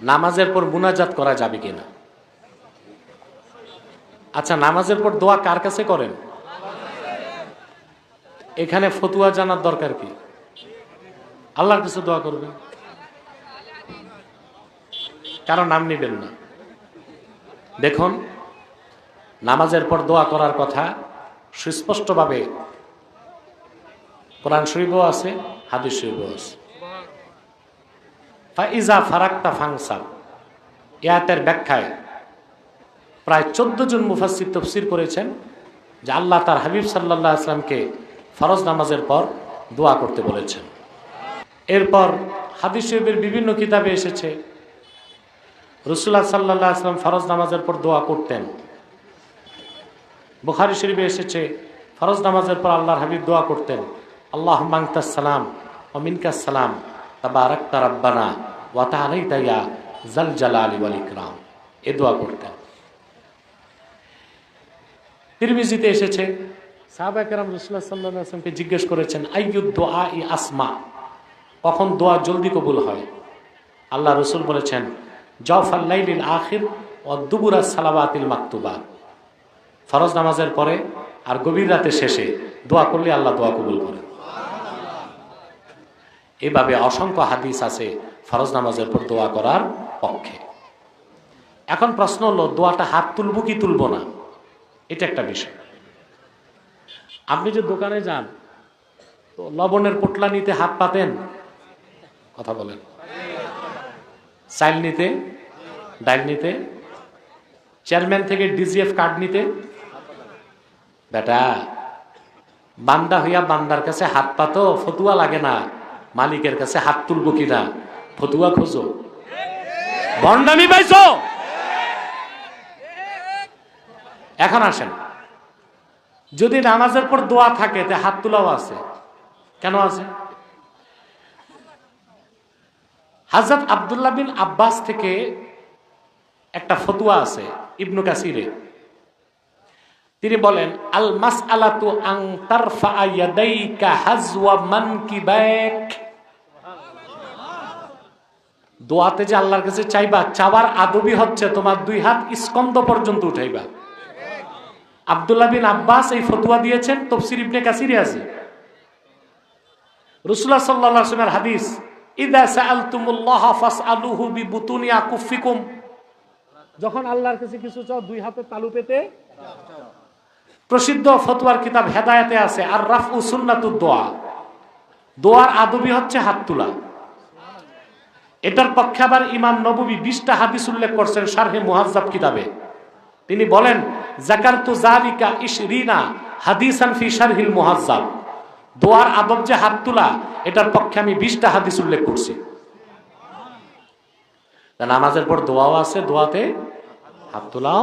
নামাজের পর মুনাজাত করা যাবে কিনা? আচ্ছা নামাজের পর দোয়া কার কাছে করেন? এখানে ফতুয়া জানার দরকার কি? আল্লাহর কাছে দোয়া করবেন? কারও নাম নেবেন না। দেখুন, নামাজের পর দোয়া করার কথা সুস্পষ্টভাবে কোরআন শরীফও আছে হাদিস শরীফও আছে। ফাইজা ফারাক্তা ফাংসাল ইয়াতের ব্যাখ্যায় প্রায় চোদ্দ জন মুফাসির তফসির করেছেন যে আল্লাহ তার হাবিব সাল্লাহ আসলামকে ফরজ নামাজের পর দোয়া করতে বলেছেন। এরপর হাদিস শরীফের বিভিন্ন কিতাবে এসেছে, রসুল্লাহ সাল্লাহ আসলাম ফরজ নামাজের পর দোয়া করতেন। বুখারি শরীফে এসেছে, ফরজ নামাজের পর আল্লাহর হাবিব দোয়া করতেন আল্লাহ মাংতাসালাম অমিনকাসালাম তাবারাক্তা রাব্বানা ওয়াতা আলাইতাইয়া জাল জালালি ওয়াল ইকরাম। এ দোয়া করতেন তিরমিজিতে এসেছে, সাহাবা কেরাম রসুল্লাহ সাল্লাহ আসলামকে জিজ্ঞেস করেছেন আইয়ুদ দোয়া ই আসমা? কখন দোয়া জলদি কবুল হয়? আল্লাহ রসুল বলেছেন জফাল্লাইলিল আখির ও দুবুরা সালাবাতিল মাকতুবা। ফরজ নামাজের পরে আর গভীর রাতে শেষে দোয়া করলে আল্লাহ দোয়া কবুল করেন। এভাবে অসংখ্য হাদিস আছে ফরজ নামাজের পর দোয়া করার পক্ষে। এখন প্রশ্ন হলো, দোয়াটা হাত তুলবো কি তুলবো না? এটা একটা বিষয়। আপনি যে দোকানে যান, তো লবণের পোটলা নিতে হাত পাতেন? কথা বলেন। চাইল নিতে? ডাইল নিতে? চেয়ারম্যান থেকে ডিজিএফ কার্ড নিতে? বেটা, বান্দা হইয়া বান্দার কাছে হাত পাতো, ফতুয়া লাগে না। মালিকের কাছে হাত তুলবো কিনা ফতুয়া খোঁজো। ভণ্ডামি পাইছো? এখন আসেন। যদি নামাজের পর দোয়া থাকে, তে হাত তোলাও আছে। কেন আছে? হাজরত আবদুল্লাহ বিন আব্বাস থেকে একটা ফতুয়া আছে ইবনু কাসিরে। তিনি বলেন, আল মাস আলাতু আং তারফা ইয়াদাইকা হাজওয়া মানকিবাক। দোয়াতে যে আল্লাহর কাছে চাইবা চাবার আদবি হচ্ছে তোমার দুই হাত স্কন্দ পর্যন্ত উঠাইবা। আবদুল্লাহ বিন আব্বাস এই ফতুয়া দিয়েছেন, তফসির ইবনে কাসিরে আছে। রসুল্লাহ সাল্লাহ আসলামের হাদিস, ইদা সাআলতুমুল্লাহ ফাসআলুহু বিবুতুনি আকুফিকুম। যখন আল্লাহর কাছে কিছু চাও, দুই হাতে তালু পেতে প্রসিদ্ধ ফতোয়ার কিতাব হেদায়েতে আছে, আর রাফ সুন্নাতুদ দোয়া। দোয়ার আদবি হচ্ছে হাত তোলা। এটার পক্ষে আবার ইমাম নবী বিশটা হাদিস উল্লেখ করছেন সারহে মুহাজ্জাব কিতাবে। তিনি বলেন, জাকারতু জালিকা ইশরিনা হাদিসান ফি শারহিল মুহাজ্জাব দোয়ার আদব যে হাত তোলা, এটার পক্ষে আমি বিশটা হাদিস উল্লেখ করছি। নামাজের পর দোয়াও আছে, দোয়াতে হাত তোলাও।